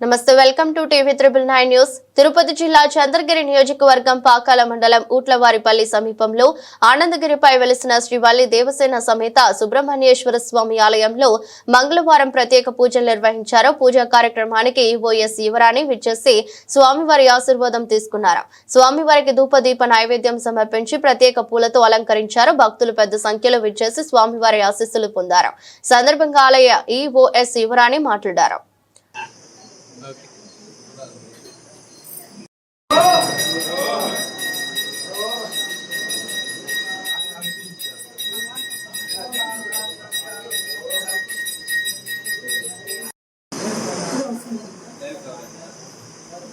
నమస్తే welcome to TV triple nine news. Tirupati జిల్లా చంద్రగిరి నియోజకవర్గం పాకాల మండలం ఊట్లవారిపల్లి సమీపంలో ఆనందగిరిపై వెలిసిన శ్రీవల్లి దేవసేన సమేత సుబ్రహ్మణ్యేశ్వర స్వామి ఆలయంలో మంగళవారం ప్రత్యేక పూజలు నిర్వహించారు. పూజా కార్యక్రమానికి ఓఎస్ యువరాణి విచ్చేసి స్వామివారి ఆశీర్వాదం తీసుకున్నారు. స్వామివారికి ధూపదీప నైవేద్యం సమర్పించి ప్రత్యేక పూలతో అలంకరించారు. భక్తులు పెద్ద సంఖ్యలో విచ్చేసి స్వామివారి ఆశీస్సులు పొందారు. సందర్భంగా ఆలయ ఈఓఎస్ యువరాణి మాట్లాడారు.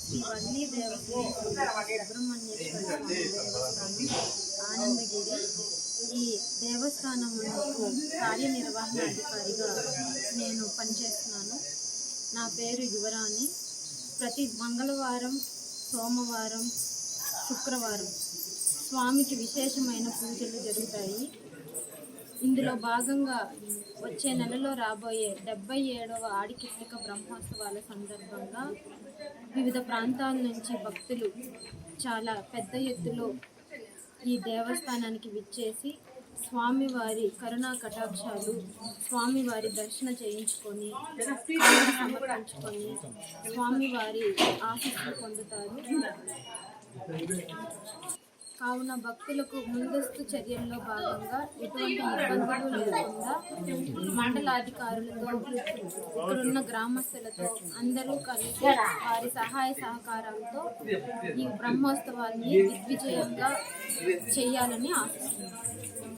శ్రీ దేవసేన సుబ్రహ్మణ్యేశ్వర స్వామి దేవస్థానం ఆనందగిరి ఈ దేవస్థానం కార్యనిర్వహణ అధికారిగా నేను పనిచేస్తున్నాను నా పేరు యువరాణి ప్రతి మంగళవారం సోమవారం శుక్రవారం స్వామికి విశేషమైన పూజలు జరుగుతాయి. ఇందులో భాగంగా వచ్చే నెలలో రాబోయే డెబ్బై ఏడవ ఆడికిత్తిక బ్రహ్మోత్సవాల సందర్భంగా వివిధ ప్రాంతాల నుంచి భక్తులు చాలా పెద్ద ఎత్తులో ఈ దేవస్థానానికి విచ్చేసి స్వామివారి కరుణా కటాక్షాలు స్వామివారి దర్శన చేయించుకొని సమర్పించుకొని స్వామివారి ఆశీస్సులు పొందుతారు. కావున భక్తులకు ముందస్తు చర్యల్లో భాగంగా ఎటువంటి ఇబ్బందులు లేకుండా మండలాధికారులతో ఇక్కడున్న గ్రామస్తులతో అందరూ కలిసి వారి సహాయ సహకారాలతో ఈ బ్రహ్మోత్సవాన్ని దిగ్విజయంగా చేయాలని ఆశిస్తున్నాను